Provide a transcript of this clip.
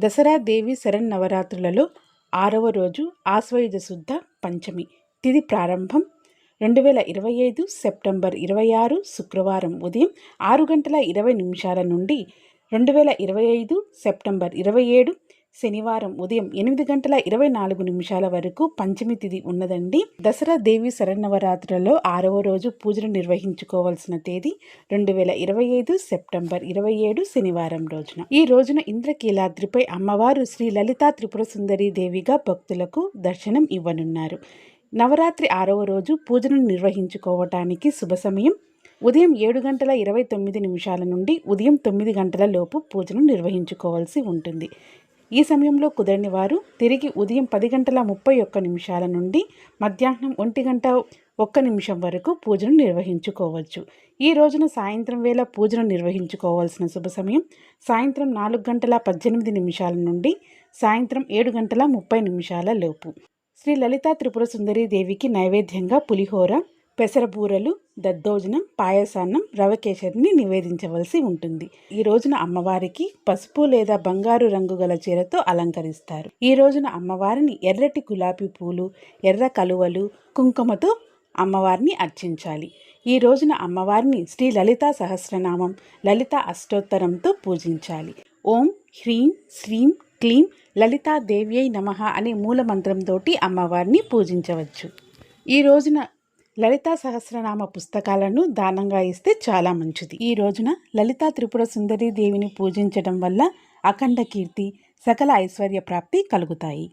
దసరా దేవి శరన్నవరాత్రులలో ఆరవ రోజు ఆశ్వయుజ శుద్ధ పంచమి. తిది ప్రారంభం రెండు వేల ఇరవై ఐదు సెప్టెంబర్ ఇరవై ఆరు శుక్రవారం ఉదయం ఆరు గంటల ఇరవై నిమిషాల నుండి రెండు వేల ఇరవై ఐదు సెప్టెంబర్ ఇరవై ఏడు శనివారం ఉదయం ఎనిమిది గంటల ఇరవై నాలుగు నిమిషాల వరకు పంచమి తిథి ఉన్నదండి. దసరా దేవి శరణవరాత్రులలో ఆరవ రోజు పూజలు నిర్వహించుకోవాల్సిన తేదీ రెండు వేల ఇరవై ఐదు సెప్టెంబర్ ఇరవై ఏడు శనివారం రోజున. ఈ రోజున ఇంద్రకీలాద్రిపై అమ్మవారు శ్రీ లలితా త్రిపుర సుందరి దేవిగా భక్తులకు దర్శనం ఇవ్వనున్నారు. నవరాత్రి ఆరవ రోజు పూజను నిర్వహించుకోవటానికి శుభ సమయం. ఉదయం ఏడు గంటల ఇరవై తొమ్మిది నిమిషాల నుండి ఉదయం తొమ్మిది గంటల లోపు పూజను నిర్వహించుకోవాల్సి ఉంటుంది. ఈ సమయంలో కుదరని వారు తిరిగి ఉదయం పది గంటల ముప్పై ఒక్క నిమిషాల నుండి మధ్యాహ్నం ఒంటి గంట ఒక్క నిమిషం వరకు పూజను నిర్వహించుకోవచ్చు. ఈ రోజున సాయంత్రం వేళ పూజను నిర్వహించుకోవాల్సిన శుభ సమయం సాయంత్రం నాలుగు గంటల పద్దెనిమిది నిమిషాల నుండి సాయంత్రం ఏడు గంటల ముప్పై నిమిషాల లోపు. శ్రీ లలితా త్రిపుర సుందరీ దేవికి నైవేద్యంగా పులిహోర పెసరబూరలు దద్దోజనం పాయసాన్నం రవకేశరిని నివేదించవలసి ఉంటుంది. ఈ రోజున అమ్మవారికి పసుపు లేదా బంగారు రంగు గల చీరతో అలంకరిస్తారు. ఈ రోజున అమ్మవారిని ఎర్రటి గులాబీ పూలు ఎర్ర కలువలు కుంకుమతో అమ్మవారిని అర్చించాలి. ఈ రోజున అమ్మవారిని శ్రీ లలితా సహస్రనామం లలిత అష్టోత్తరంతో పూజించాలి. ఓం హ్రీం శ్రీం క్లీం లలితా దేవ్యై నమ అనే మూల మంత్రంతో అమ్మవారిని పూజించవచ్చు. ఈ రోజున లలితా సహస్రనామ పుస్తకాలను దానంగా ఇస్తే చాలా మంచిది. ఈ రోజున లలితా త్రిపుర సుందరీ దేవిని పూజించడం వల్ల అఖండ కీర్తి సకల ఐశ్వర్య ప్రాప్తి కలుగుతాయి.